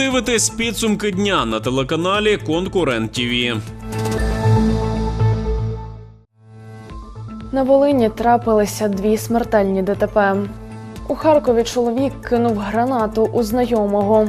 дивитесь підсумки дня на телеканалі Конкурент ТІВІ. На Волині трапилися дві смертельні ДТП. У Харкові чоловік кинув гранату у знайомого.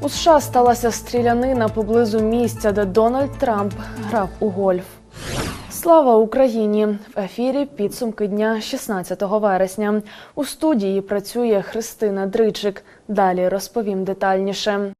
У США сталася стрілянина поблизу місця, де Дональд Трамп грав у гольф. Слава Україні! В ефірі підсумки дня 16 вересня. У студії працює Христина Дричик. Далі розповім детальніше.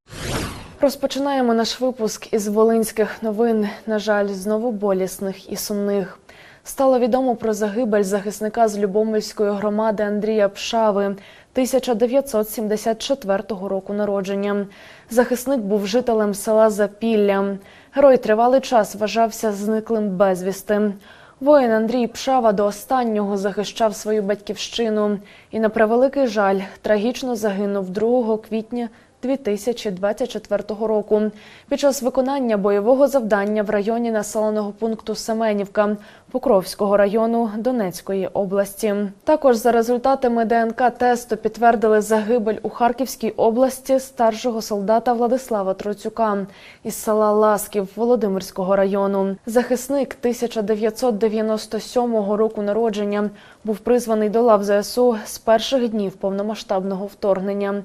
Розпочинаємо наш випуск із волинських новин. На жаль, знову болісних і сумних. Стало відомо про загибель захисника з Любомельської громади Андрія Пшави 1974 року народження. Захисник був жителем села Запілля. Герой тривалий час вважався зниклим безвісти. Воїн Андрій Пшава до останнього захищав свою батьківщину і, на превеликий жаль, трагічно загинув 2 квітня 2024 року під час виконання бойового завдання в районі населеного пункту Семенівка Покровського району Донецької області. Також за результатами ДНК тесту підтвердили загибель у Харківській області старшого солдата Владислава Троцюка із села Ласків Володимирського району. Захисник 1997 року народження був призваний до лав ЗСУ з перших днів повномасштабного вторгнення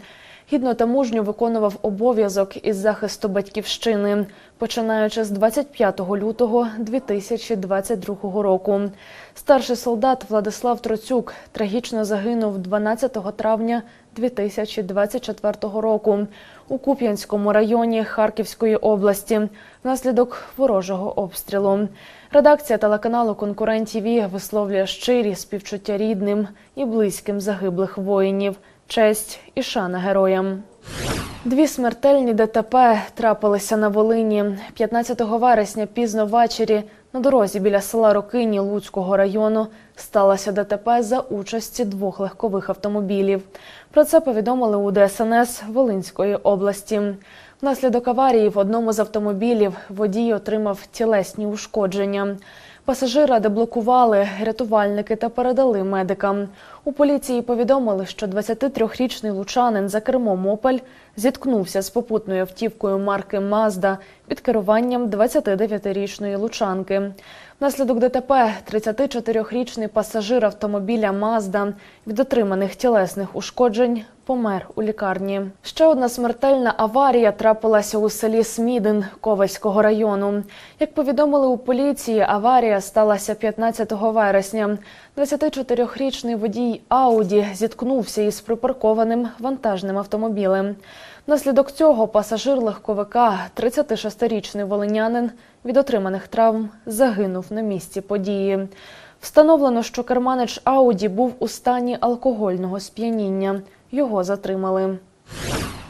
гідно та мужньо виконував обов'язок із захисту батьківщини, починаючи з 25 лютого 2022 року. Старший солдат Владислав Троцюк трагічно загинув 12 травня 2024 року у Куп'янському районі Харківської області внаслідок ворожого обстрілу. Редакція телеканалу Конкурент ТІВІ висловлює щирі співчуття рідним і близьким загиблих воїнів. Честь і шана героям. Дві смертельні ДТП трапилися на Волині 15 вересня пізно ввечері на дорозі біля села Рокині Луцького району сталося ДТП за участі двох легкових автомобілів. Про це повідомили у ДСНС Волинської області. Внаслідок аварії в одному з автомобілів водій отримав тілесні ушкодження. Пасажира деблокували рятувальники та передали медикам. У поліції повідомили, що 23-річний лучанин за кермом «Опель» зіткнувся з попутною автівкою марки «Мазда» під керуванням 29-річної лучанки. Внаслідок ДТП 34-річний пасажир автомобіля «Мазда» від отриманих тілесних ушкоджень помер у лікарні. Ще одна смертельна аварія трапилася у селі Смідин Ковальського району. Як повідомили у поліції, аварія сталася 15 вересня. 24-річний водій Ауді зіткнувся із припаркованим вантажним автомобілем. Внаслідок цього пасажир легковика, 36-річний волинянин, від отриманих травм загинув на місці події. Встановлено, що керманич Ауді був у стані алкогольного сп'яніння. Його затримали.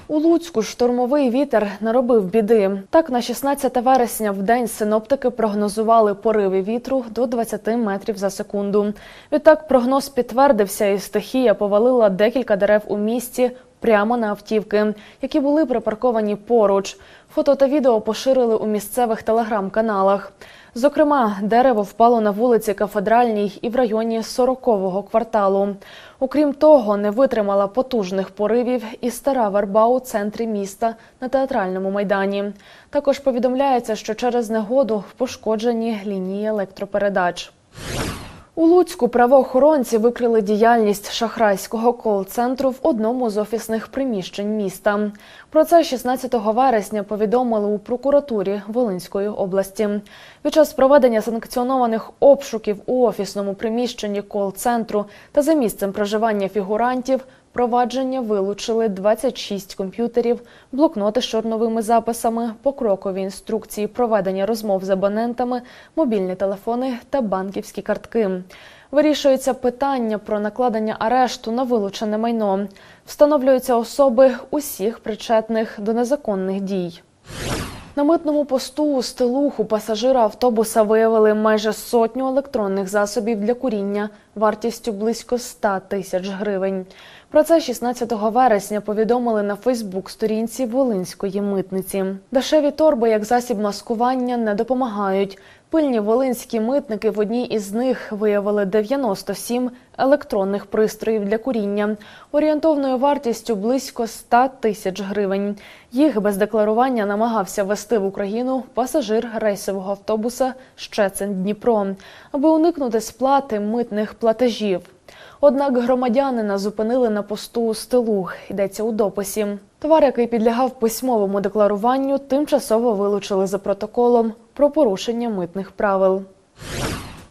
У Луцьку штормовий вітер наробив біди. Так, на 16 вересня в день синоптики прогнозували пориви вітру до 20 метрів за секунду. Відтак прогноз підтвердився, і стихія повалила декілька дерев у місті прямо на автівки, які були припарковані поруч. Фото та відео поширили у місцевих телеграм-каналах. Зокрема, дерево впало на вулиці Кафедральній і в районі 40-го кварталу. Окрім того, не витримала потужних поривів і стара верба у центрі міста на театральному майдані. Також повідомляється, що через негоду пошкоджені лінії електропередач. У Луцьку правоохоронці викрили діяльність шахрайського кол-центру в одному з офісних приміщень міста. Про це 16 вересня повідомили у прокуратурі Волинської області. Під час проведення санкціонованих обшуків у офісному приміщенні кол-центру та за місцем проживання фігурантів провадження вилучили 26 комп'ютерів, блокноти з чорновими записами, покрокові інструкції проведення розмов з абонентами, мобільні телефони та банківські картки. Вирішується питання про накладення арешту на вилучене майно. Встановлюються особи усіх причетних до незаконних дій. На митному посту у стилуху пасажира автобуса виявили майже сотню електронних засобів для куріння вартістю близько 100 тисяч гривень. Про це 16 вересня повідомили на Фейсбук-сторінці Волинської митниці. Дешеві торби як засіб маскування не допомагають. Пильні волинські митники в одній із них виявили 97 електронних пристроїв для куріння орієнтовною вартістю близько 100 тисяч гривень. Їх без декларування намагався вести в Україну пасажир рейсового автобуса Щецин Дніпро, аби уникнути сплати митних платежів. Однак громадянина зупинили на посту стилу. Йдеться у дописі. Товар, який підлягав письмовому декларуванню, тимчасово вилучили за протоколом про порушення митних правил.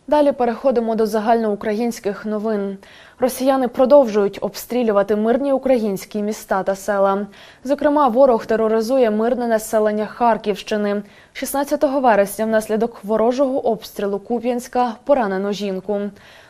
Далі переходимо до загальноукраїнських новин. Росіяни продовжують обстрілювати мирні українські міста та села. Зокрема, ворог тероризує мирне населення Харківщини. 16 вересня внаслідок ворожого обстрілу Куп'янська поранено жінку.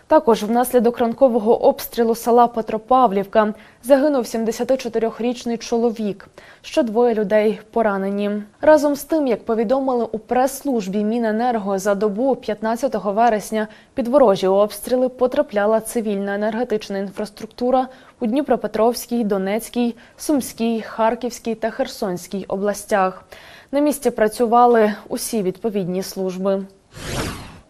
Також внаслідок ранкового обстрілу села Петропавлівка загинув 74-річний чоловік. Ще двоє людей поранені. Разом з тим, як повідомили у прес-службі Міненерго за добу 15 вересня під ворожі обстріли потрапляла цивільна енергетична інфраструктура у Дніпропетровській, Донецькій, Сумській, Харківській та Херсонській областях. На місці працювали усі відповідні служби.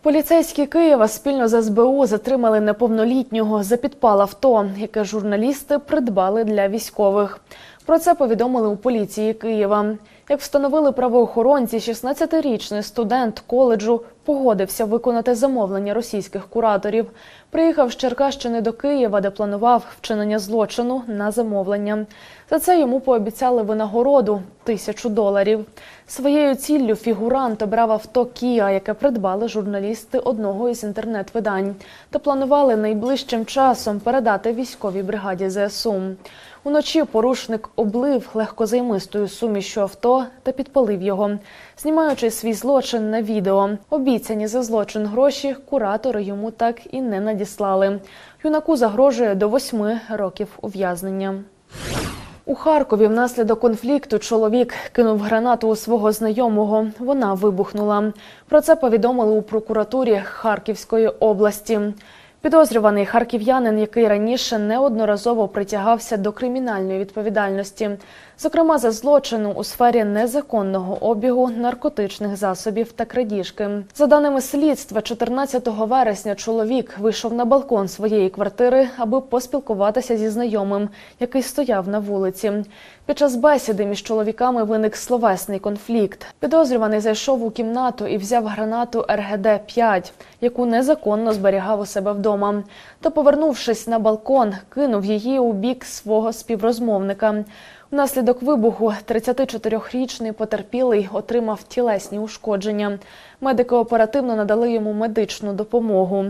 Поліцейські Києва спільно з СБУ затримали неповнолітнього за підпал авто, яке журналісти придбали для військових. Про це повідомили у поліції Києва. Як встановили правоохоронці, 16-річний студент коледжу погодився виконати замовлення російських кураторів. Приїхав з Черкащини до Києва, де планував вчинення злочину на замовлення. За це йому пообіцяли винагороду тисячу доларів. Своєю ціллю фігурант обрав авто Кія, яке придбали журналісти одного із інтернет-видань, та планували найближчим часом передати військовій бригаді ЗСУ. Уночі порушник облив легкозаймистою сумішю авто та підпалив його, знімаючи свій злочин на відео. Обіцяні за злочин гроші куратори йому так і не надіслали. Юнаку загрожує до восьми років ув'язнення. У Харкові внаслідок конфлікту чоловік кинув гранату у свого знайомого. Вона вибухнула. Про це повідомили у прокуратурі Харківської області. Підозрюваний харків'янин, який раніше неодноразово притягався до кримінальної відповідальності, зокрема за злочину у сфері незаконного обігу наркотичних засобів та крадіжки. За даними слідства, 14 вересня чоловік вийшов на балкон своєї квартири, аби поспілкуватися зі знайомим, який стояв на вулиці. Під час бесіди між чоловіками виник словесний конфлікт. Підозрюваний зайшов у кімнату і взяв гранату РГД 5 яку незаконно зберігав у себе вдома. Та, повернувшись на балкон, кинув її у бік свого співрозмовника. Внаслідок вибуху 34-річний потерпілий отримав тілесні ушкодження. Медики оперативно надали йому медичну допомогу.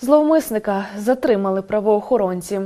Зловмисника затримали правоохоронці.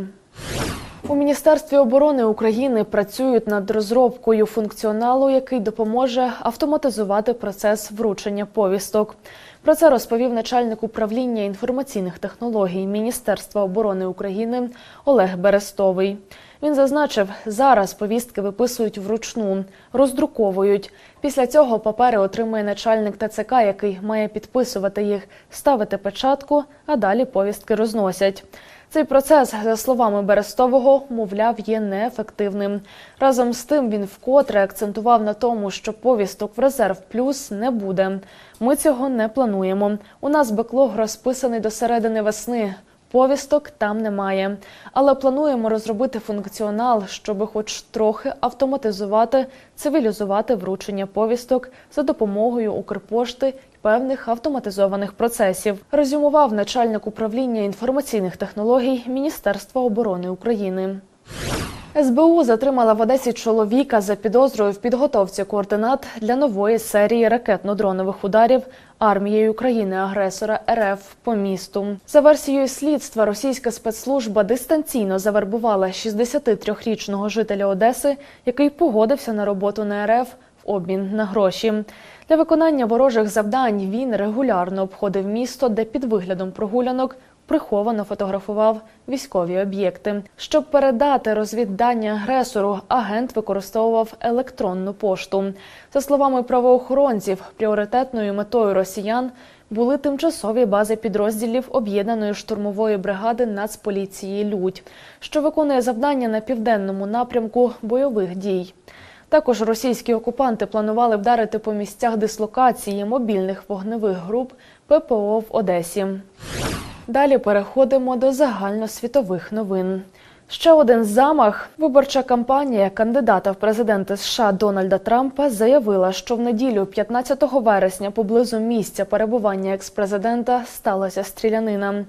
У Міністерстві оборони України працюють над розробкою функціоналу, який допоможе автоматизувати процес вручення повісток. Про це розповів начальник управління інформаційних технологій Міністерства оборони України Олег Берестовий. Він зазначив, зараз повістки виписують вручну, роздруковують. Після цього папери отримує начальник ТЦК, який має підписувати їх, ставити печатку, а далі повістки розносять. Цей процес, за словами Берестового, мовляв, є неефективним. Разом з тим він вкотре акцентував на тому, що повісток в резерв плюс не буде. Ми цього не плануємо. У нас беклог розписаний до середини весни. Повісток там немає, але плануємо розробити функціонал, щоб хоч трохи автоматизувати, цивілізувати вручення повісток за допомогою Укрпошти і певних автоматизованих процесів. Резюмував начальник управління інформаційних технологій Міністерства оборони України. СБУ затримала в Одесі чоловіка за підозрою в підготовці координат для нової серії ракетно-дронових ударів армією країни-агресора РФ по місту. За версією слідства, російська спецслужба дистанційно завербувала 63-річного жителя Одеси, який погодився на роботу на РФ в обмін на гроші. Для виконання ворожих завдань він регулярно обходив місто, де під виглядом прогулянок приховано фотографував військові об'єкти. Щоб передати розвіддання агресору, агент використовував електронну пошту. За словами правоохоронців, пріоритетною метою росіян були тимчасові бази підрозділів об'єднаної штурмової бригади Нацполіції Людь, що виконує завдання на південному напрямку бойових дій. Також російські окупанти планували вдарити по місцях дислокації мобільних вогневих груп ППО в Одесі. Далі переходимо до загальносвітових новин. Ще один замах. Виборча кампанія кандидата в президенти США Дональда Трампа заявила, що в неділю, 15 вересня, поблизу місця перебування експрезидента сталася стрілянина.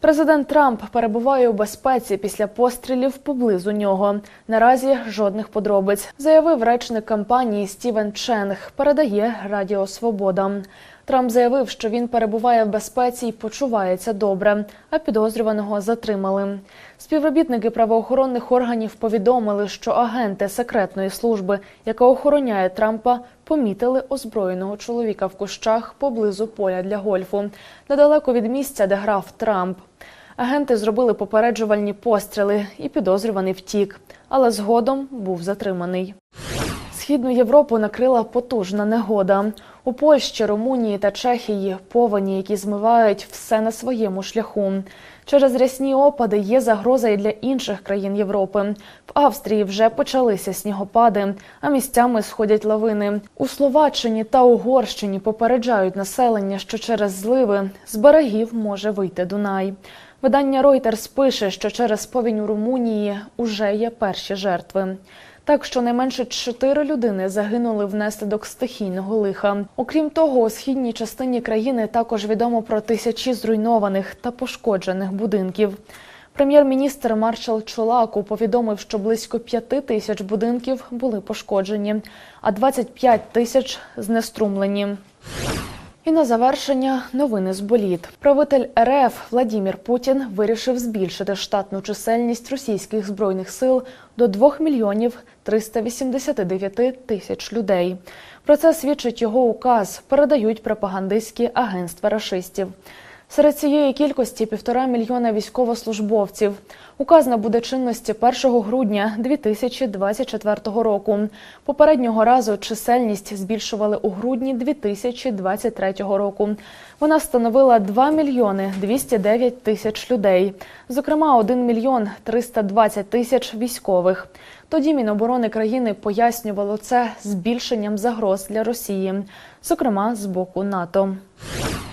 Президент Трамп перебуває у безпеці після пострілів поблизу нього. Наразі жодних подробиць, заявив речник кампанії Стівен Ченг. Передає Радіо Свобода. Трамп заявив, що він перебуває в безпеці і почувається добре, а підозрюваного затримали. Співробітники правоохоронних органів повідомили, що агенти секретної служби, яка охороняє Трампа, помітили озброєного чоловіка в кущах поблизу поля для гольфу, недалеко від місця, де грав Трамп. Агенти зробили попереджувальні постріли, і підозрюваний втік, але згодом був затриманий. Східну Європу накрила потужна негода. У Польщі, Румунії та Чехії повені, які змивають все на своєму шляху. Через рясні опади є загроза і для інших країн Європи. В Австрії вже почалися снігопади, а місцями сходять лавини. У Словаччині та Угорщині попереджають населення, що через зливи з берегів може вийти Дунай. Видання Reuters пише, що через повінь у Румунії уже є перші жертви. Так, щонайменше чотири людини загинули внаслідок стихійного лиха. Окрім того, у східній частині країни також відомо про тисячі зруйнованих та пошкоджених будинків. Прем'єр-міністр Маршал Чолаку повідомив, що близько п'яти тисяч будинків були пошкоджені, а 25 тисяч знеструмлені. І на завершення новини з боліт. Правитель РФ Владімір Путін вирішив збільшити штатну чисельність російських збройних сил до 2 мільйонів 389 тисяч людей. Про це свідчить його указ. Передають пропагандистські агентства рашистів. Серед цієї кількості півтора мільйона військовослужбовців. Указ набуде чинності 1 грудня 2024 року. Попереднього разу чисельність збільшували у грудні 2023 року. Вона становила 2 мільйони 209 тисяч людей, зокрема 1 мільйон 320 тисяч військових. Тоді Міноборони країни пояснювало це збільшенням загроз для Росії, зокрема з боку НАТО.